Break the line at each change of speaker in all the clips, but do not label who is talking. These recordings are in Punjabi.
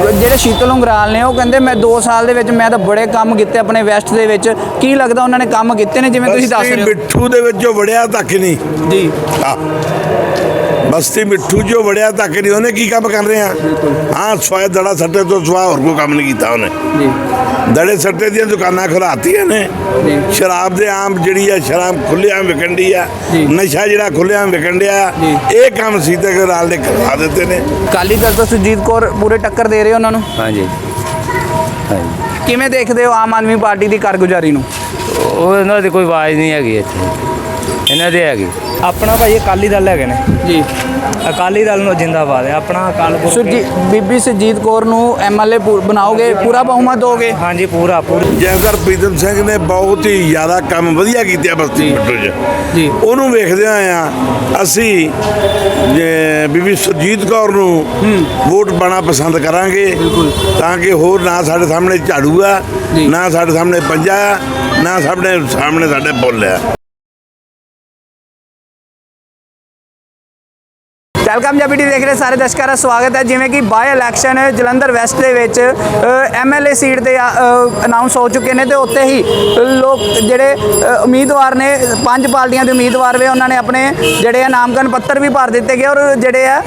ਜਿਹੜੇ ਸ਼ੀਤਲ ਉਂਗਰਾਲ ਨੇ ਉਹ ਕਹਿੰਦੇ ਮੈਂ 2 ਸਾਲ ਦੇ ਵਿੱਚ ਮੈਂ ਤਾਂ ਬੜੇ ਕੰਮ ਕੀਤੇ ਆਪਣੇ ਵੈਸਟ ਦੇ ਵਿੱਚ। ਕੀ ਲੱਗਦਾ ਉਹਨਾਂ ਨੇ ਕੰਮ ਕੀਤੇ ਨੇ ਜਿਵੇਂ ਤੁਸੀਂ ਦੱਸ ਰਹੇ ਹੋ?
ਮਿੱਠੂ ਦੇ ਵਿੱਚ ਜੋ ਵੜਿਆ ਤੱਕ ਨਹੀਂ।
ਜੀ।
ਬਸਤੀ ਮਿੱਠੂ ਜੋ ਵੜਿਆ ਤੱਕ ਨਹੀਂ ਉਹਨੇ ਕੀ ਕੰਮ ਕਰ ਰਿਹਾ? ਹਾਂ ਸਵਾਇ ਦੜਾ ਸੱਟੇ ਤੋਂ ਸਵਾ ਹੋਰ ਕੋਈ ਕੰਮ ਨਹੀਂ ਕੀਤਾ ਉਹਨੇ।
ਜੀ।
ਦੜੇ ਸੱਟੇ ਦੀਆਂ ਦੁਕਾਨਾਂ ਖੁਲਾਤੀਆਂ ਨੇ। ਸ਼ਰਾਬ ਦੇ ਆਮ ਜਿਹੜੀ ਆ ਸ਼ਰਾਬ ਖੁੱਲ੍ਹੇਆਮ ਵਿਕਣ ਡਈ ਆ। ਨਸ਼ਾ ਜਿਹੜਾ ਖੁੱਲ੍ਹੇਆਮ ਵਿਕਣ ਡਿਆ
ਜੀ।
ਇਹ ਕੰਮ ਸੀਤੇ ਘਰਾਲ ਨੇ ਕਰਵਾ ਦਿੱਤੇ ਨੇ।
ਕਾਲੀ ਦਲ ਤੋਂ ਸੁਜੀਤ ਕੌਰ ਪੂਰੇ ਟੱਕਰ ਦੇ ਰਹੇ ਉਹਨਾਂ ਨੂੰ?
ਹਾਂਜੀ। ਹਾਂਜੀ।
ਕਿਵੇਂ ਦੇਖਦੇ ਹੋ ਆਮ ਆਦਮੀ ਪਾਰਟੀ ਦੀ ਕਾਰਗੁਜ਼ਾਰੀ ਨੂੰ?
ਉਹ ਇਹਨਾਂ ਦੀ ਕੋਈ ਆਵਾਜ਼ ਨਹੀਂ ਹੈਗੀ ਇੱਥੇ। ਇਹਨਾਂ ਦੇ ਹੈਗੀ।
ਆਪਣਾ ਭਾਈ ਅਕਾਲੀ ਦਲ ਹੈਗੇ ਨੇ?
ਜੀ।
ਅਕਾਲੀ ਦਲ ਨੂੰ ਜਿੰਦਾਬਾਦ ਹੈ। ਆਪਣਾ ਅਕਾਲ ਪੁਰਖ
ਸੁਰਜੀ ਬੀਬੀ ਸੁਰਜੀਤ ਕੌਰ ਨੂੰ ਐਮਐਲਏ ਬਣਾਓਗੇ? ਪੂਰਾ ਬਹੁਮਤ ਦੋਗੇ
ਹਾਂਜੀ ਪੂਰਾ ਪੂਰਾ।
ਜੈਸਰ ਪ੍ਰੀਤਮ ਸਿੰਘ ਨੇ ਬਹੁਤ ਹੀ ਜ਼ਿਆਦਾ ਕੰਮ ਵਧੀਆ ਕੀਤੇ ਬਸਤੀ ਮਿੱਠੂ 'ਚ।
ਜੀ।
ਉਹਨੂੰ ਵੇਖਦਿਆਂ ਆ ਅਸੀਂ ਜੇ ਬੀਬੀ ਸੁਰਜੀਤ ਕੌਰ ਨੂੰ ਵੋਟ ਪਾਣਾ ਪਸੰਦ ਕਰਾਂਗੇ ਤਾਂ ਕਿ ਹੋਰ ਨਾ ਸਾਡੇ ਸਾਹਮਣੇ ਝਾੜੂ ਆ। ਨਾ ਸਾਡੇ ਸਾਹਮਣੇ ਪੰਜਾ ਆ ਨਾ ਸਾਡੇ ਸਾਹਮਣੇ ਸਾਡੇ ਪੁੱਲ ਆ।
ਵੈਲਕਮ ਪੰਜਾਬੀ ਟੀ ਦੇਖ ਰਹੇ ਸਾਰੇ ਦਰਸ਼ਕਾਂ ਦਾ ਸਵਾਗਤ ਹੈ। ਜਿਵੇਂ ਕਿ ਬਾਈ ਇਲੈਕਸ਼ਨ ਜਲੰਧਰ ਵੈਸਟ ਦੇ ਵਿੱਚ ਐਮਐਲਏ ਸੀਟ ਤੇ ਅਨਾਉਂਸ ਹੋ ਚੁੱਕੇ ਨੇ ਤੇ ਉੱਤੇ ਹੀ ਲੋਕ ਜਿਹੜੇ ਉਮੀਦਵਾਰ ਨੇ, ਪੰਜ ਪਾਰਟੀਆਂ ਦੇ ਉਮੀਦਵਾਰ ਵੇ ਉਹਨਾਂ ਨੇ ਆਪਣੇ ਜਿਹੜੇ ਆ ਨਾਮਕਰਨ ਪੱਤਰ ਵੀ ਭਰ ਦਿੱਤੇ ਗਏ ਔਰ ਜਿਹੜੇ ਆ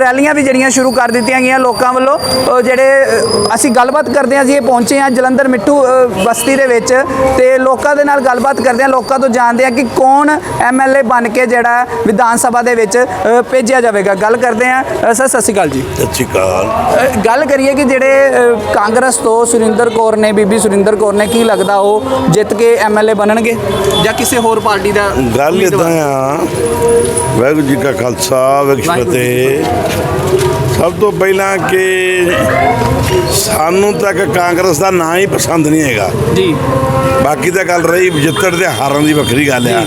ਰੈਲੀਆਂ ਵੀ ਜਿਹੜੀਆਂ ਸ਼ੁਰੂ ਕਰ ਦਿੱਤੀਆਂ ਗਈਆਂ ਲੋਕਾਂ ਵੱਲੋਂ। ਜਿਹੜੇ ਅਸੀਂ ਗੱਲਬਾਤ ਕਰਦੇ ਹਾਂ, ਅਸੀਂ ਇਹ ਪਹੁੰਚੇ ਹਾਂ ਜਲੰਧਰ ਮਿੱਠੂ ਬਸਤੀ ਦੇ ਵਿੱਚ ਤੇ ਲੋਕਾਂ ਦੇ ਨਾਲ ਗੱਲਬਾਤ ਕਰਦੇ ਹਾਂ, ਲੋਕਾਂ ਤੋਂ ਜਾਣਦੇ ਹਾਂ ਕਿ ਕੌਣ ਐਮਐਲਏ ਬਣ ਕੇ ਜਿਹੜਾ ਵਿਧਾਨ ਸਭਾ ਦੇ ਵਿੱਚ ਭੇਜਿਆ ਜਾਵੇਗਾ। ਗੱਲ ਕਰਦੇ ਸਰ ਸਤਿ ਸ਼੍ਰੀ ਅਕਾਲ ਜੀ।
ਸਤਿ ਸ਼੍ਰੀ ਅਕਾਲ।
ਗੱਲ ਕਰੀਏ ਕਿ ਜਿਹੜੇ ਅ, ਕਾਂਗਰਸ ਤੋਂ ਸੁਰਿੰਦਰ ਕੌਰ ਨੇ ਬੀਬੀ ਸੁਰਿੰਦਰ ਕੌਰ ਨੇ ਕੀ ਲੱਗਦਾ ਉਹ ਜਿੱਤ ਕੇ ਐਮਐਲਏ ਬਣਨਗੇ? ਜਾਂ ਕਿਸੇ ਹੋਰ ਪਾਰਟੀ ਦਾ
ਗੱਲ ਇਦਾਂ
ਉਮੀਦਵਾਰ?
ਆ। ਵਾਹਿਗੁਰੂ ਜੀ ਕਾ ਖਾਲਸਾ ਵਾਹਿਗੁਰੂ ਜੀ ਕੀ
ਵਾਹਿਗੁਰੂ ਜੀ
ਫਤਿਹ। ਸਭ ਤੋਂ ਪਹਿਲਾਂ ਕਿ ਸਾਨੂੰ ਤੱਕ ਕਾਂਗਰਸ ਦਾ ਨਾਂ ਹੀ ਪਸੰਦ ਨਹੀਂ ਹੈਗਾ।
ਜੀ।
ਬਾਕੀ ਤਾਂ ਗੱਲ ਰਹੀ ਜਿੱਤਣ ਤੇ ਹਾਰਨ ਦੀ ਵੱਖਰੀ ਗੱਲ ਆ।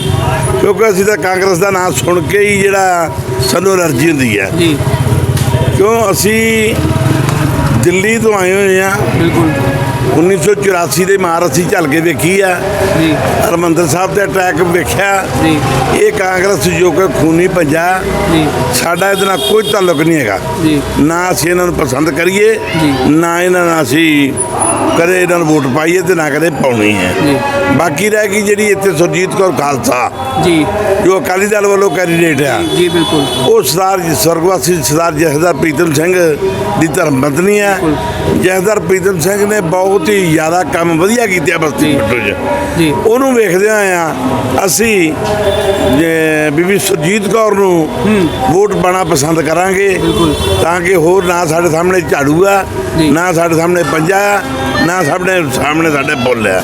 ਕਿਉਂਕਿ ਅਸੀਂ ਤਾਂ ਕਾਂਗਰਸ ਦਾ ਨਾਮ ਸੁਣ ਕੇ ਹੀ ਜਿਹੜਾ ਸਾਨੂੰ ਅਲਰਜੀ ਹੁੰਦੀ ਹੈ
ਜੀ।
ਕਿਉਂ? ਅਸੀਂ ਦਿੱਲੀ ਤੋਂ ਆਏ ਹੋਏ ਆ।
ਬਿਲਕੁਲ।
1984 ਦੇ ਮਾਰ ਅਸੀਂ ਝੱਲ ਕੇ ਵੇਖੀ ਆ।
ਜੀ।
ਹਰਮੰਦਰ ਸਾਹਿਬ ਤੇ ਅਟੈਕ ਵੇਖਿਆ।
ਜੀ।
ਇਹ ਕਾਂਗਰਸ ਜੋ ਕਿ ਖੂਨੀ ਪੰਜਾ।
ਜੀ।
ਸਾਡਾ ਇਹਦੇ ਨਾਲ ਕੋਈ ਤਾਲੁਕ ਨਹੀਂ ਹੈਗਾ।
ਜੀ।
ਨਾ ਅਸੀਂ ਇਹਨਾਂ ਨੂੰ ਪਸੰਦ ਕਰੀਏ
ਜੀ।
ਨਾ ਇਹਨਾਂ ਨਾਲ ਅਸੀਂ ਕਦੇ ਇਹਨਾਂ ਨੂੰ ਵੋਟ ਪਾਈਏ ਤੇ ਨਾ ਕਦੇ ਪਾਉਣੀ ਹੈ।
ਜੀ।
ਬਾਕੀ ਰਹਿ ਗਈ ਜਿਹੜੀ ਇੱਥੇ ਸੁਰਜੀਤ ਕੌਰ ਖਾਲਸਾ।
ਜੀ।
ਜੋ ਅਕਾਲੀ ਦਲ ਵੱਲੋਂ ਕੈਂਡੀਡੇਟ ਆ।
ਜੀ ਬਿਲਕੁਲ।
ਉਹ ਸਰਦਾਰ ਜੀ ਸਰਗਵਾਸੀ ਸਰਦਾਰ ਜਥੇਦਾਰ ਪ੍ਰੀਤਮ ਸਿੰਘ ਦੀ ਧਰਮ ਪਤਨੀ ਹੈ ਜਥੇਦਾਰ ਪ੍ਰੀਤਮ ਸਿੰਘ ਨੇ ਬਹੁਤ ਹੀ ਜ਼ਿਆਦਾ ਕੰਮ ਵਧੀਆ ਕੀਤੇ ਆ ਬਸਤੀ 'ਚ।
ਜੀ।
ਉਹਨੂੰ ਵੇਖਦਿਆਂ ਆ ਅਸੀਂ ਜੇ ਬੀਬੀ ਸੁਰਜੀਤ ਕੌਰ ਨੂੰ ਵੋਟ ਪਾਣਾ ਪਸੰਦ ਕਰਾਂਗੇ ਤਾਂ ਕਿ ਹੋਰ ਨਾ ਸਾਡੇ ਸਾਹਮਣੇ ਝਾੜੂ ਆ। ਨਾ ਸਾਡੇ ਸਾਹਮਣੇ ਪੰਜਾ ਆ ਨਾ ਸਾਡੇ ਸਾਹਮਣੇ ਸਾਡੇ ਪੁੱਲ ਆ।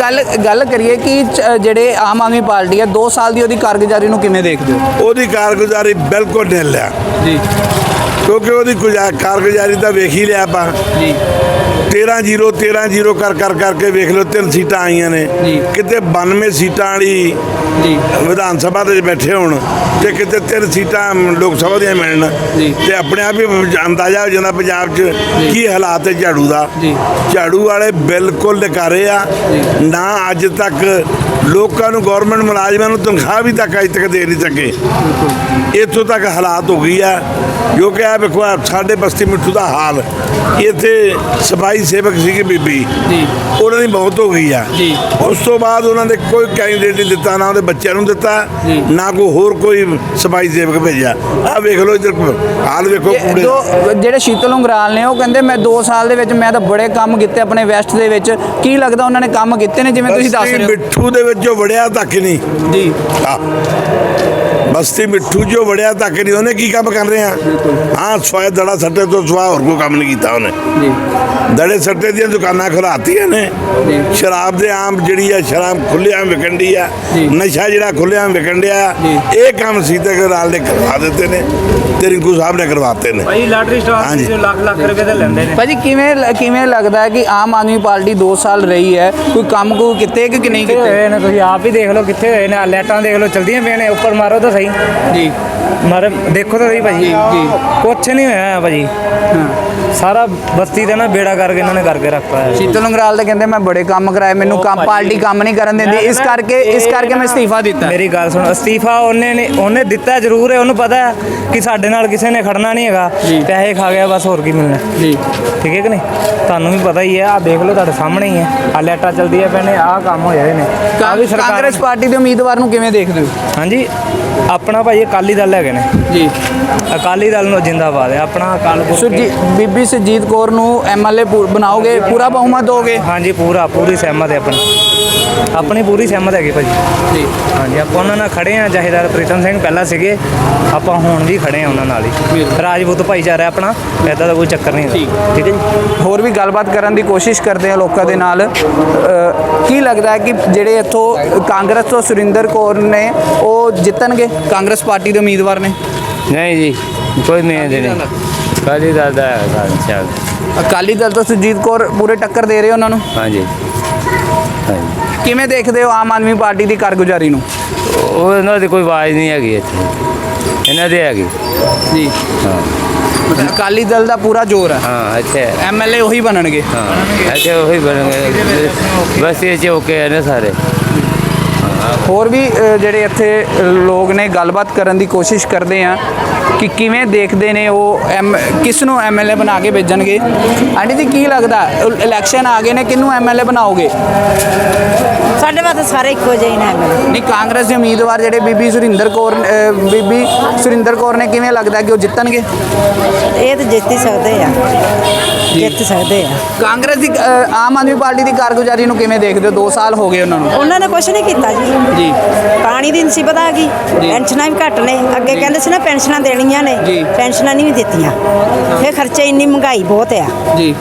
ਗੱਲ ਗੱਲ ਕਰੀਏ ਕਿ ਜਿਹੜੇ ਆਮ ਆਦਮੀ ਪਾਰਟੀ ਹੈ 2 ਸਾਲ ਦੀ ਉਹਦੀ ਕਾਰਗੁਜ਼ਾਰੀ ਨੂੰ ਕਿਵੇਂ ਦੇਖਦੇ ਹੋ?
ਉਹਦੀ ਕਾਰਗੁਜ਼ਾਰੀ ਬਿਲਕੁਲ ਢਿੱਲ ਆ।
ਜੀ।
ਕਿਉਂਕਿ ਉਹਦੀ ਗੁਜ਼ਾ- ਕਾਰਗੁਜ਼ਾਰੀ ਤਾਂ ਵੇਖ ਹੀ ਲਿਆ ਆਪਾਂ।
ਜੀ।
13 0 13 0 ਕਰ ਕਰ ਕਰਕੇ ਵੇਖ ਲਓ ਤਿੰਨ ਸੀਟਾਂ ਆਈਆਂ ਨੇ।
ਜੀ।
ਕਿਤੇ 92 ਸੀਟਾਂ ਵਾਲੀ
ਜੀ।
ਵਿਧਾਨ ਸਭਾ ਦੇ ਬੈਠੇ ਹੋਣ ਤੇ ਕਿਤੇ ਤਿੰਨ ਸੀਟਾਂ ਲੋਕ ਸਭਾ ਦੀਆਂ ਮਿਲਣ
ਜੀ।
ਤੇ ਆਪਣੇ ਆਪ ਹੀ ਅੰਦਾਜ਼ਾ ਹੋ ਜਾਂਦਾ ਪੰਜਾਬ 'ਚ ਕੀ ਹਾਲਾਤ ਹੈ ਝਾੜੂ ਦਾ।
ਜੀ।
ਝਾੜੂ ਵਾਲੇ ਬਿਲਕੁਲ ਨਕਾਰੇ ਆ। ਨਾ ਅੱਜ ਤੱਕ ਲੋਕਾਂ ਨੂੰ ਗਵਰਨਮੈਂਟ ਮੁਲਾਜ਼ਮਾਂ ਨੂੰ ਤਨਖਾਹ ਵੀ ਤੱਕ ਅਜੇ ਤੱਕ ਦੇ ਨਹੀਂ ਸਕੇ। ਇੱਥੋਂ ਤੱਕ ਹਾਲਾਤ ਹੋ ਗਈ ਆ। ਜੋ ਕਿ ਆ ਵੇਖੋ ਸਾਡੇ ਬਸਤੀ ਮਿੱਠੂ ਦਾ ਹਾਲ। ਇੱਥੇ ਸਫ਼ਾਈ ਸੇਵਕ ਸੀਗੇ ਬੀਬੀ।
ਜੀ।
ਉਹਨਾਂ ਦੀ ਮੌਤ ਹੋ ਗਈ ਆ। ਉਸ ਤੋਂ ਬਾਅਦ ਉਹਨਾਂ ਦੇ ਕੋਈ ਕੈਂਡੀਡੇਟ ਨਹੀਂ ਦਿੱਤਾ ਨਾ ਉਹਦੇ ਬੱਚਿਆਂ ਨੂੰ ਦਿੱਤਾ। ਨਾ ਕੋਈ ਹੋਰ ਕੋਈ ਸਫ਼ਾਈ ਸੇਵਕ ਭੇਜਿਆ। ਆ ਵੇਖ ਲਓ ਇੱਧਰ ਹਾਲ ਵੇਖੋ ਕੂੜੇ
ਜਿਹੜੇ ਸ਼ੀਤਲ ਉਂਗਰਾਲ ਨੇ ਉਹ ਕਹਿੰਦੇ ਮੈਂ 2 ਸਾਲ ਦੇ ਵਿੱਚ ਮੈਂ ਤਾਂ ਬੜੇ ਕੰਮ ਕੀਤੇ ਆਪਣੇ ਵੈਸਟ ਦੇ ਵਿੱਚ। ਕੀ ਲੱਗਦਾ ਉਹਨਾਂ ਨੇ ਕੰਮ ਕੀਤੇ ਨੇ ਜਿਵੇਂ ਤੁਸੀਂ ਦੱਸ ਰਹੇ ਹੋ?
ਮਿੱਠੂ ਦੇ ਵਿੱਚ ਜੋ ਵੜਿਆ ਤੱਕ ਨਹੀਂ।
ਜੀ।
ਆ ਬਸਤੀ ਮਿੱਠੂ ਜੋ ਵੜਿਆ ਤੱਕ ਨਹੀਂ ਉਹਨੇ ਕੀ ਕੰਮ ਕਰ ਰਿਹਾ ਹਾਂ ਸਵਾਇ ਦੜਾ ਸੱਟੇ ਤੋਂ ਸਵਾ ਹੋਰ ਕੋਈ ਕੰਮ ਨਹੀਂ ਕੀਤਾ ਉਹਨੇ।
ਜੀ।
ਦੜੇ ਸੱਟੇ ਦੀਆਂ ਦੁਕਾਨਾਂ ਖੁਲਾਤੀਆਂ ਨੇ। ਸ਼ਰਾਬ ਦੇ ਆਮ ਜਿਹੜੀ ਆ ਸ਼ਰਾਬ ਖੁੱਲ੍ਹੇਆਮ ਵਿਕਣ ਡਈ ਆ। ਨਸ਼ਾ ਜਿਹੜਾ ਖੁੱਲ੍ਹੇਆਮ ਵਿਕਣ ਡਿਆ
ਜੀ।
ਇਹ ਕੰਮ ਸੀਤੇ ਘਰਾਲ ਨੇ ਕਰਵਾ ਦਿੱਤੇ ਨੇ ਤੇ ਰਿੰਕੂ ਸਾਹਿਬ ਨੇ ਕਰਵਾਤੇ ਨੇ।
ਭਾਈ ਲਾਟਰੀ ਸਟਾਰ। ਜੋ ਲੱਖ ਲੱਖ ਰੁਪਏ ਦੇ ਲੈਂਦੇ ਨੇ।
ਭਾਜੀ ਕਿਵੇਂ ਕਿਵੇਂ ਲੱਗਦਾ ਹੈ ਕਿ ਆਮ ਆਦਮੀ ਪਾਰਟੀ 2 ਸਾਲ ਰਹੀ ਹੈ? ਕੋਈ ਕੰਮ ਕੋ ਕੀਤੇ ਕਿ ਨਹੀਂ ਕੀਤੇ?
ਹੋਏ ਨੇ ਤੁਸੀਂ? ਆਪ ਹੀ ਦੇਖ ਲਓ ਕਿੱਥੇ ਹੋਏ ਨੇ। ਲਾਈਟਾਂ ਦੇਖ ਲਓ ਚਲਦੀਆਂ ਪਈਆਂ ਨੇ। ਉੱਪਰ ਮਾਰੋ ਤਾਂ ਸਹੀ
ਜੀ।
ਮਾਰ ਦੇਖੋ ਤਾਂ ਸਹੀ ਭਾਜੀ
ਜੀ।
ਕੁਛ ਨਹੀਂ ਹੋਇਆ ਭਾਜੀ ਸਾਰਾ ਬਸਤੀ ਦਾ ਨਾ ਬੇੜਾ ਕਰਕੇ ਇਹਨਾਂ ਨੇ ਕਰਕੇ ਰੱਖਤਾ ਹੈ।
ਸ਼ੀਤਲ ਉਂਗਰਾਲ ਤਾਂ ਕਹਿੰਦੇ ਮੈਂ ਬੜੇ ਕੰਮ ਕਰਾਏ ਮੈਨੂੰ ਕੰਮ ਪਾਰਟੀ ਕੰਮ ਨਹੀਂ ਕਰਨ ਦਿੰਦੀ। ਇਸ ਕਰਕੇ ਇਸ ਕਰਕੇ ਮੈਂ ਅਸਤੀਫਾ ਦਿੱਤਾ।
ਮੇਰੀ ਗੱਲ ਸੁਣ ਅਸਤੀਫਾ ਉਹਨੇ ਨੇ ਉਹਨੇ ਦਿੱਤਾ ਜ਼ਰੂਰ ਹੈ। ਉਹਨੂੰ ਪਤਾ ਹੈ ਕਿ ਸਾਡੇ ਨਾਲ ਕਿਸੇ ਨੇ ਖੜਨਾ ਨਹੀਂ ਹੈਗਾ। ਪੈਸੇ ਖਾ ਗਿਆ ਬਸ ਹੋਰ ਕੀ ਮਿਲਣਾ।
ਜੀ।
ਠੀਕ ਹੈ ਕਿ ਨਹੀਂ? ਤੁਹਾਨੂੰ ਵੀ ਪਤਾ ਹੀ ਹੈ ਆ ਦੇਖ ਲਓ ਤੁਹਾਡੇ ਸਾਹਮਣੇ ਹੀ ਹੈ। ਆ ਲਾਈਟਾਂ ਚੱਲਦੀਆਂ ਪਏ ਨੇ ਆਹ ਕੰਮ ਹੋਏ ਨੇ। ਆਹ ਵੀ ਸਰਕਾਰ
ਕਾਂਗਰਸ ਪਾਰਟੀ ਦੇ ਉਮੀਦਵਾਰ ਨੂੰ ਕਿਵੇਂ ਦੇਖਦੇ ਹੋ?
ਹਾਂਜੀ। ਆਪਣਾ ਭਾਈ ਅਕਾਲੀ ਦਲ ਹੈਗੇ ਨੇ।
ਜੀ।
ਅਕਾਲੀ ਦਲ ਨੂੰ ਜਿੰਦਾਬਾਦ ਹੈ ਆਪਣਾ ਅਕਾਲ ਪੁਰਖ
ਸੁਰਜੀ ਬੀਬੀ ਸੁਰਜੀਤ ਕੌਰ ਨੂੰ ਐਮਐਲਏ ਬਣਾਓਗੇ? ਪੂਰਾ ਬਹੁਮਤ ਦੋਗੇ
ਹਾਂਜੀ ਪੂਰਾ ਪੂਰੀ ਸਹਿਮਤ ਹੈ ਆਪਣੀ। ਆਪਣੀ ਪੂਰੀ ਸਹਿਮਤ ਹੈਗੀ ਭਾਜੀ
ਜੀ।
ਹਾਂਜੀ ਆਪਾਂ ਉਹਨਾਂ ਨਾਲ ਖੜੇ ਆ ਜਹੇਦਾਰ ਪ੍ਰੀਤਮ ਸਿੰਘ ਪਹਿਲਾਂ ਸੀਗੇ। ਆਪਾਂ ਹੁਣ ਵੀ ਖੜੇ ਆ ਉਹਨਾਂ ਨਾਲ ਹੀ। ਰਾਜਪੂਤ ਭਾਈਚਾਰਾ ਆਪਣਾ ਐਦਾਂ ਦਾ ਕੋਈ ਚੱਕਰ ਨਹੀਂ
ਠੀਕ।
ਹੈ ਜੀ?
ਹੋਰ ਵੀ ਗੱਲਬਾਤ ਕਰਨ ਦੀ ਕੋਸ਼ਿਸ਼ ਕਰਦੇ ਆ ਲੋਕਾਂ ਦੇ ਨਾਲ। ਕੀ ਲੱਗਦਾ ਹੈ ਕਿ ਜਿਹੜੇ ਇੱਥੋਂ ਕਾਂਗਰਸ ਤੋਂ ਸੁਰਿੰਦਰ ਕੌਰ ਨੇ ਉਹ ਜਿੱਤਣਗੇ? ਕਾਂਗਰਸ ਪਾਰਟੀ ਦੇ ਉਮੀਦਵਾਰ ਨੇ?
ਨਹੀਂ ਜੀ ਕੋਈ ਨਹੀਂ ਕਾਲੀ ਦਾ ਦਾ ਹੈ
ਅਕਾਲੀ ਦਲ ਤੋਂ ਸੁਰਜੀਤ ਕੌਰ ਪੂਰੇ ਟੱਕਰ ਦੇ ਰਹੇ ਉਹਨਾਂ ਨੂੰ?
ਹਾਂਜੀ। ਹਾਂਜੀ।
ਕਿਵੇਂ ਦੇਖਦੇ ਹੋ ਆਮ ਆਦਮੀ ਪਾਰਟੀ ਦੀ ਕਾਰਗੁਜ਼ਾਰੀ ਨੂੰ?
ਉਹ ਇਹਨਾਂ ਦੀ ਕੋਈ ਆਵਾਜ਼ ਨਹੀਂ ਹੈਗੀ ਇੱਥੇ। ਇਹਨਾਂ ਦੇ ਹੈਗੀ।
ਜੀ।
ਹਾਂ।
ਅਕਾਲੀ ਦਲ ਦਾ ਪੂਰਾ ਜ਼ੋਰ ਹੈ।
ਹਾਂ ਇੱਥੇ।
ਐਮਐਲਏ ਉਹੀ ਬਣਨਗੇ।
ਹਾਂ ਇੱਥੇ ਉਹੀ ਬਣ ਗਏ ਬਸ ਇਹ ਚੌਕੇ ਹੈ ਨੇ ਸਾਰੇ।
ਹੋਰ ਵੀ ਜਿਹੜੇ ਇੱਥੇ ਲੋਕ ਨੇ ਗੱਲਬਾਤ ਕਰਨ ਦੀ ਕੋਸ਼ਿਸ਼ ਕਰਦੇ ਆ ਕਿ ਕਿਵੇਂ ਦੇਖਦੇ ਨੇ ਉਹ ਐਮ ਕਿਸ ਨੂੰ ਐਮਐਲਏ ਬਣਾ ਕੇ ਭੇਜਣਗੇ? ਆਂਟੀ ਜੀ ਕੀ ਲੱਗਦਾ? ਇਲੈਕਸ਼ਨ ਆ ਗਏ ਨੇ ਕਿਹਨੂੰ ਐਮਐਲਏ ਬਣਾਓਗੇ?
ਸਾਡੇ ਵਾਸਤੇ ਸਾਰੇ ਇੱਕੋ ਜਿਹੇ ਨੇ।
ਨਹੀਂ ਕਾਂਗਰਸ ਦੇ ਉਮੀਦਵਾਰ ਜਿਹੜੇ ਬੀਬੀ ਸੁਰਿੰਦਰ ਕੌਰ ਬੀਬੀ ਸੁਰਿੰਦਰ ਕੌਰ ਨੇ ਕਿਵੇਂ ਲੱਗਦਾ ਕਿ ਉਹ ਜਿੱਤਣਗੇ?
ਇਹ ਤਾਂ ਜਿੱਤ ਹੀ ਸਕਦੇ ਆ। ਜਿੱਤ ਸਕਦੇ ਆ।
ਕਾਂਗਰਸ ਦੀ ਆਮ ਆਦਮੀ ਪਾਰਟੀ ਦੀ ਕਾਰਗੁਜ਼ਾਰੀ ਨੂੰ ਕਿਵੇਂ ਦੇਖਦੇ ਹੋ? 2 ਸਾਲ ਹੋ ਗਏ ਉਹਨਾਂ ਨੂੰ।
ਉਹਨਾਂ ਨੇ ਕੁਝ ਨਹੀਂ ਕੀਤਾ ਜੀ।
ਜੀ।
ਪਾਣੀ ਦੀ ਮੁਸੀਬਤ ਆ ਗਈ। ਪੈਨਸ਼ਨਾਂ ਵੀ ਘੱਟ ਨੇ। ਅੱਗੇ ਕਹਿੰਦੇ ਸੀ ਨਾ ਪੈਨਸ਼ਨਾਂ ਦੇਣੀਆਂ ਨੇ। ਪੈਨਸ਼ਨਾਂ ਨਹੀਂ ਵੀ ਦਿੱਤੀਆਂ। ਫਿਰ ਖਰਚੇ ਇੰਨੀ ਮਹਿੰਗਾਈ ਬਹੁਤ ਆ।
ਜੀ।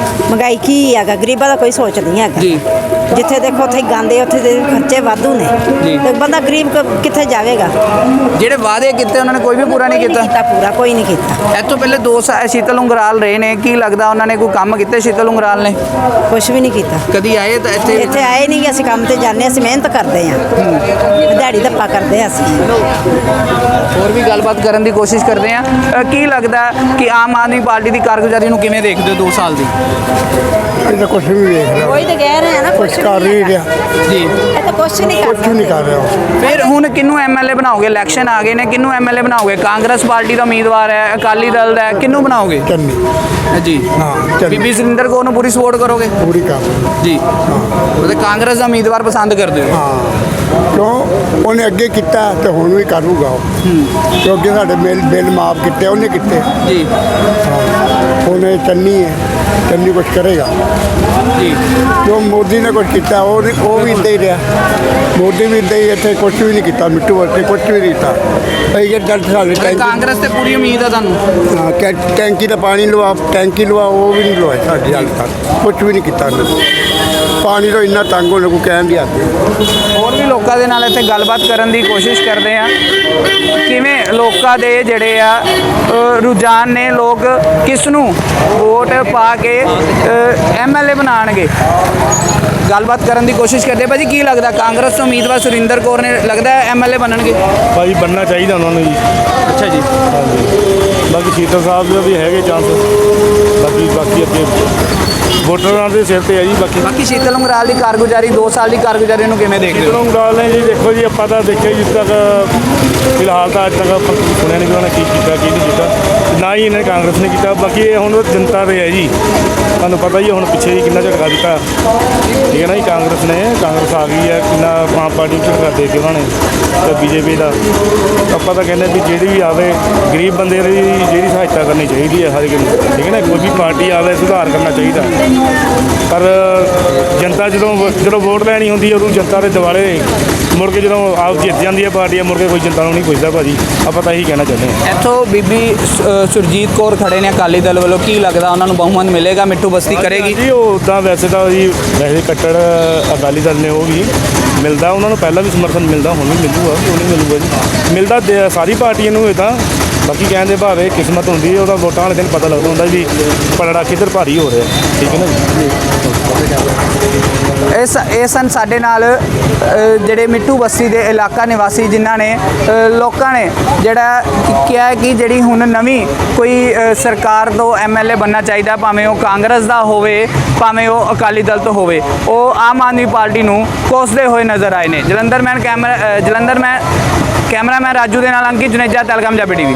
ਮਹਿੰਗਾਈ ਕੀ ਹੈਗਾ? ਗਰੀਬਾਂ ਦਾ ਕੋਈ ਸੋਚ ਨਹੀਂ ਹੈਗਾ।
ਜੀ।
ਜਿੱਥੇ ਦੇਖੋ ਉੱਥੇ ਗਾਂਦੇ ਉੱਥੇ ਦੇ ਖਰਚੇ ਵਾਧੂ ਨੇ।
ਜੀ।
ਤੇ ਬੰਦਾ ਗਰੀਬ ਕ- ਕਿੱਥੇ ਜਾਵੇਗਾ?
ਜਿਹੜੇ ਵਾਅਦੇ ਕੀਤੇ ਉਹਨਾਂ ਨੇ ਕੋਈ ਵੀ ਪੂਰਾ ਨਹੀਂ ਕੀਤਾ।
ਕੀਤਾ ਪੂਰਾ ਕੋਈ ਨਹੀਂ ਕੀਤਾ।
ਇਹ ਤੋਂ ਪਹਿਲੇ 2 ਸਾਲ ਸ਼ੀਤਲ ਉਂਗਰਾਲ ਰਹੇ ਨੇ। ਕੀ ਲੱਗਦਾ ਉਹਨਾਂ ਨੇ ਕੋਈ ਕੰਮ ਕੀਤੇ ਸ਼ੀਤਲ ਉਂਗਰਾਲ ਨੇ?
ਕੁਝ ਵੀ ਨਹੀਂ ਕੀਤਾ।
ਕਦੀ ਆਏ ਤਾਂ ਇੱਥੇ?
ਇੱਥੇ ਆਏ ਨਹੀਂ ਕਿ ਅਸੀਂ ਕੰਮ ਤੇ ਜਾਂਦੇ ਹਾਂ, ਅਸੀਂ ਮਿਹਨਤ ਕਰਦੇ ਹਾਂ। ਦਿਹਾੜੀ ਧੱਪਾ ਕਰਦੇ ਹਾਂ ਅਸੀਂ।
ਹੋਰ ਵੀ ਗੱਲਬਾਤ ਕਰਨ ਦੀ ਕੋਸ਼ਿਸ਼ ਕਰਦੇ ਆ ਕੀ ਲੱਗਦਾ ਕਿ ਆਮ ਆਦਮੀ ਪਾਰਟੀ ਦੀ ਕਾਰਗੁਜ਼ਾਰੀ ਨੂੰ ਕਿਵੇਂ ਦੇਖਦੇ ਹੋ 2 ਸਾਲ ਦੀ?
ਇਹ ਤਾਂ ਕੁਛ ਵੀ ਨਹੀਂ ਵੇਖ ਰਿਹਾ
ਕੋਈ ਤਾਂ ਕਹਿ ਰਹੇ ਆ ਨਾ
ਕੁਛ ਕਰ ਨਹੀਂ ਰਿਹਾ।
ਜੀ।
ਇਹ ਤਾਂ ਕੁਛ ਨਹੀਂ
ਕੁਛ ਵੀ ਨਹੀਂ ਕਰ ਰਿਹਾ ਉਹ।
ਫਿਰ ਹੁਣ ਕਿਹਨੂੰ ਐਮਐਲਏ ਬਣਾਓਗੇ? ਇਲੈਕਸ਼ਨ ਆ ਗਏ ਨੇ ਕਿਹਨੂੰ ਐਮਐਲਏ ਬਣਾਓਗੇ? ਕਾਂਗਰਸ ਪਾਰਟੀ ਦਾ ਉਮੀਦਵਾਰ ਹੈ ਅਕਾਲੀ ਦਲ ਦਾ ਹੈ ਕਿਹਨੂੰ ਬਣਾਓਗੇ?
ਚੰਨੀ।
ਜੀ।
ਹਾਂ ਚੰਨੀ।
ਬੀਬੀ ਸੁਰਿੰਦਰ ਕੌਰ ਨੂੰ ਪੂਰੀ ਸਪੋਰਟ ਕਰੋਗੇ?
ਪੂਰੀ ਕਰ।
ਜੀ। ਉਹਦੇ ਕਾਂਗਰਸ ਦਾ ਉਮੀਦਵਾਰ ਪਸੰਦ ਕਰਦੇ ਹੋ
ਹਾਂ। ਕਿਉਂ? ਉਹਨੇ ਅੱਗੇ ਕੀਤਾ ਤੇ ਹੁਣ ਵੀ ਕਰੂਗਾ ਉਹ। ਕਿਉਂਕਿ ਸਾਡੇ ਬਿੱਲ ਬਿੱਲ ਮਾਫ ਕੀਤੇ ਉਹਨੇ ਕੀਤੇ।
ਜੀ।
ਉਹਨੇ ਚੰਨੀ ਹੈ ਚੰਨੀ ਕੁਛ ਕਰੇਗਾ।
ਜੀ।
ਜੋ ਮੋਦੀ ਨੇ ਕੁਛ ਕੀਤਾ ਉਹ ਨਹੀਂ- ਉਹ ਵੀ ਇੱਦਾਂ ਹੀ ਰਿਹਾ। ਮੋਦੀ ਵੀ ਇੱਦਾਂ ਹੀ ਇੱਥੇ ਕੁਛ ਵੀ ਨਹੀਂ ਕੀਤਾ ਮਿੱਟੂ ਵਰਤੇ ਕੁਛ ਵੀ ਨਹੀਂ ਕੀਤਾ। ਕਿ ਡਰ ਸਾਡੇ
ਤੇ
ਟੈਂਕੀ
ਕਾਂਗਰਸ ਤੇ ਪੂਰੀ ਉਮੀਦ ਆ ਤੁਹਾਨੂੰ?
ਹਾਂ, ਟੈਂ- ਟੈਂਕੀ ਦਾ ਪਾਣੀ ਲਵਾ ਟੈਂਕੀ ਲਵਾ ਉਹ ਵੀ ਨਹੀਂ ਲਵਾਇਆ ਸਾਡੀ ਹਾਲ ਤੱਕ ਕੁਛ ਵੀ ਨਹੀਂ ਕੀਤਾ ਉਹਨਾਂ ਨੇ। ਪਾਣੀ ਤੋਂ ਇੰਨਾ ਤੰਗ ਹੋਣ ਨੂੰ ਕਹਿਣ ਦੀ ਹੱਦ ਨਹੀਂ।
ਹੋਰ ਵੀ ਲੋਕਾਂ ਦੇ ਨਾਲ ਇੱਥੇ ਗੱਲਬਾਤ ਕਰਨ ਦੀ ਕੋਸ਼ਿਸ਼ ਕਰਦੇ ਆ ਕਿਵੇਂ ਲੋਕਾਂ ਦੇ ਜਿਹੜੇ ਆ ਅ, ਰੁਝਾਨ ਨੇ ਲੋਕ ਕਿਸ ਨੂੰ ਵੋਟ ਪਾ ਕੇ ਐਮਐਲਏ ਬਣਾਣਗੇ ਗੱਲਬਾਤ ਕਰਨ ਦੀ ਕੋਸ਼ਿਸ਼ ਕਰਦੇ। ਭਾਜੀ ਕੀ ਲੱਗਦਾ ਕਾਂਗਰਸ ਤੋਂ ਉਮੀਦਵਾਰ ਸੁਰਿੰਦਰ ਕੌਰ ਨੇ ਲੱਗਦਾ ਐਮਐਲਏ ਬਣਨਗੇ?
ਭਾਈ ਬੰਨਣਾ ਚਾਹੀਦਾ ਉਹਨਾਂ ਨੂੰ ਜੀ।
ਅੱਛਾ ਜੀ।
ਬਾਕੀ ਸ਼ੀਤਲ ਸਾਹਿਬ ਦੇ ਵੀ ਹੈਗੇ ਚਾਂਸ। ਬਾਕੀ ਬਾਕੀ ਅੱਗੇ ਵੋਟਰਾਂ ਦੇ ਸਿਰ ਤੇ ਹੈ ਜੀ ਬਾਕੀ।
ਬਾਕੀ ਸ਼ੀਤਲ ਉਂਗਰਾਲ ਦੀ ਕਾਰਗੁਜ਼ਾਰੀ 2 ਸਾਲ ਦੀ ਕਾਰਗੁਜ਼ਾਰੀ ਨੂੰ ਕਿਵੇਂ ਦੇਖਦੇ ਹੋ?
ਚਲੋ ਗੱਲ ਹੈ ਜੀ ਦੇਖੋ ਜੀ ਆਪਾਂ ਤਾਂ ਦੇਖਿਆ ਜਿਸ ਤੱਕ ਫਿਲਹਾਲ ਤਾਂ ਅੱਜ ਤੱਕ ਆਪਾਂ ਸੁਣਿਆ ਨਹੀਂ ਕਿ ਉਹਨਾਂ ਨੇ ਕੀ ਕੀਤਾ ਕੀ ਨਹੀਂ ਕੀਤਾ। ਨਾ ਹੀ ਇਹਨੇ ਕਾਂਗਰਸ ਨੇ ਕੀਤਾ ਬਾਕੀ ਇਹ ਹੁਣ ਜਨਤਾ ਦੇ ਹੈ ਜੀ। ਤੁਹਾਨੂੰ ਪਤਾ ਹੀ ਹੁਣ ਪਿੱਛੇ ਜੀ ਕਿੰਨਾ ਝਟਕਾ ਦਿੱਤਾ। ਠੀਕ ਹੈ ਨਾ ਜੀ, ਕਾਂਗਰਸ ਨੇ, ਕਾਂਗਰਸ ਆ ਗਈ ਹੈ, ਕਿੰਨਾ ਆਮ ਪਾਰਟੀ ਨੂੰ ਝਟਕਾ ਦੇ ਕੇ ਉਹਨਾਂ ਨੇ, ਤੇ ਬੀਜੇਪੀ ਦਾ। ਆਪਾਂ ਤਾਂ ਕਹਿੰਦੇ ਵੀ ਜਿਹੜੀ ਵੀ ਆਵੇ, ਗਰੀਬ ਬੰਦੇ ਦੀ ਜਿਹੜੀ ਸਹਾਇਤਾ ਕਰਨੀ ਚਾਹੀਦੀ ਹੈ ਹਰ ਇੱਕ ਨੂੰ, ਠੀਕ ਹੈ ਨਾ, ਕੋਈ ਵੀ ਪਾਰਟੀ ਆਵੇ, ਸੁਧਾਰ ਕਰਨਾ ਚਾਹੀਦਾ। ਪਰ ਜਨਤਾ ਜਦੋਂ ਵ- ਜਦੋਂ ਵੋਟ ਲੈਣੀ ਹੁੰਦੀ ਹੈ, ਉਦੋਂ ਜਨਤਾ ਦੇ ਦਿਵਾਲੇ ਮੁੜ ਕੇ ਜਦੋਂ ਆਪ ਜਿੱਤ ਜਾਂਦੀ ਹੈ ਪਾਰਟੀ, ਮੁੜ ਕੇ ਕੋਈ ਜਨਤਾ ਨੂੰ ਨਹੀਂ ਪੁੱਛਦਾ ਭਾਜੀ। ਆਪਾਂ ਤਾਂ ਇਹੀ ਕਹਿਣਾ ਚਾਹੁੰਦੇ ਹਾਂ।
ਇੱਥੋਂ ਬੀਬੀ ਸੁਰਜੀਤ ਕੌਰ ਖੜੇ ਨੇ ਅਕਾਲੀ ਦਲ ਵੱਲੋਂ, ਕੀ ਲੱਗਦਾ ਉਹਨਾਂ ਨੂੰ ਬਹੁਮਤ ਮਿਲੇਗਾ ਮਿੱਠੂ ਬਸਤੀ ਕਰੇਗੀ?
ਜੀ ਉਹ ਉਦਾਂ ਵੈਸੇ ਤਾਂ ਜੀ ਵੈਸੇ ਕੱਟੜ ਅਕਾਲੀ ਦਲ ਨੇ ਉਹ ਵੀ ਮਿਲਦਾ ਉਹਨਾਂ ਨੂੰ ਪਹਿਲਾਂ ਵੀ ਸਮਰਥਨ ਮਿਲਦਾ ਹੁਣ ਵੀ ਮਿਲੂਗਾ ਕਿਉਂ ਨਹੀਂ ਮਿਲੂਗਾ ਜੀ। ਮਿਲਦਾ ਦੇ- ਸਾਰੀ ਪਾਰਟੀਆਂ ਨੂੰ ਇਹ ਤਾਂ ਬਾਕੀ ਕਹਿੰਦੇ ਭਾਵੇਂ ਕਿਸਮਤ ਹੁੰਦੀ ਹੈ ਉਹਦਾ ਵੋਟਾਂ ਵਾਲੇ ਦਿਨ ਪਤਾ ਲੱਗਦਾ ਹੁੰਦਾ ਵੀ ਪਲੜਾ ਕਿੱਧਰ ਭਾਰੀ ਹੋ ਰਿਹਾ ਠੀਕ ਹੈ ਨਾ ਜੀ?
ਇਸ ਇਹ ਸਨ ਸਾਡੇ ਨਾਲ ਜਿਹੜੇ ਮਿੱਟੂ ਬਸਤੀ ਦੇ ਇਲਾਕਾ ਨਿਵਾਸੀ ਜਿਨ੍ਹਾਂ ਨੇ ਲੋਕਾਂ ਨੇ ਜਿਹੜਾ ਕਿਹਾ ਕਿ ਜਿਹੜੀ ਹੁਣ ਨਵੀਂ ਕੋਈ ਸਰਕਾਰ ਤੋਂ ਐਮਐਲਏ ਬੰਨਣਾ ਚਾਹੀਦਾ, ਭਾਵੇਂ ਉਹ ਕਾਂਗਰਸ ਦਾ ਹੋਵੇ, ਭਾਵੇਂ ਉਹ ਅਕਾਲੀ ਦਲ ਤੋਂ ਹੋਵੇ, ਉਹ ਆਮ ਆਦਮੀ ਪਾਰਟੀ ਨੂੰ ਕੋਸਦੇ ਹੋਏ ਨਜ਼ਰ ਆਏ ਨੇ। ਜਲੰਧਰ ਮੈਨ ਕੈਮਰਾ ਜਲੰਧਰ ਮੈਂ ਕੈਮਰਾਮੈਨ ਰਾਜੂ ਦੇ ਨਾਲ ਅੰਕਿਤ ਜੁਨੇਜਾ ਤਲਗਮ ਪੰਜਾਬੀ ਟੀਵੀ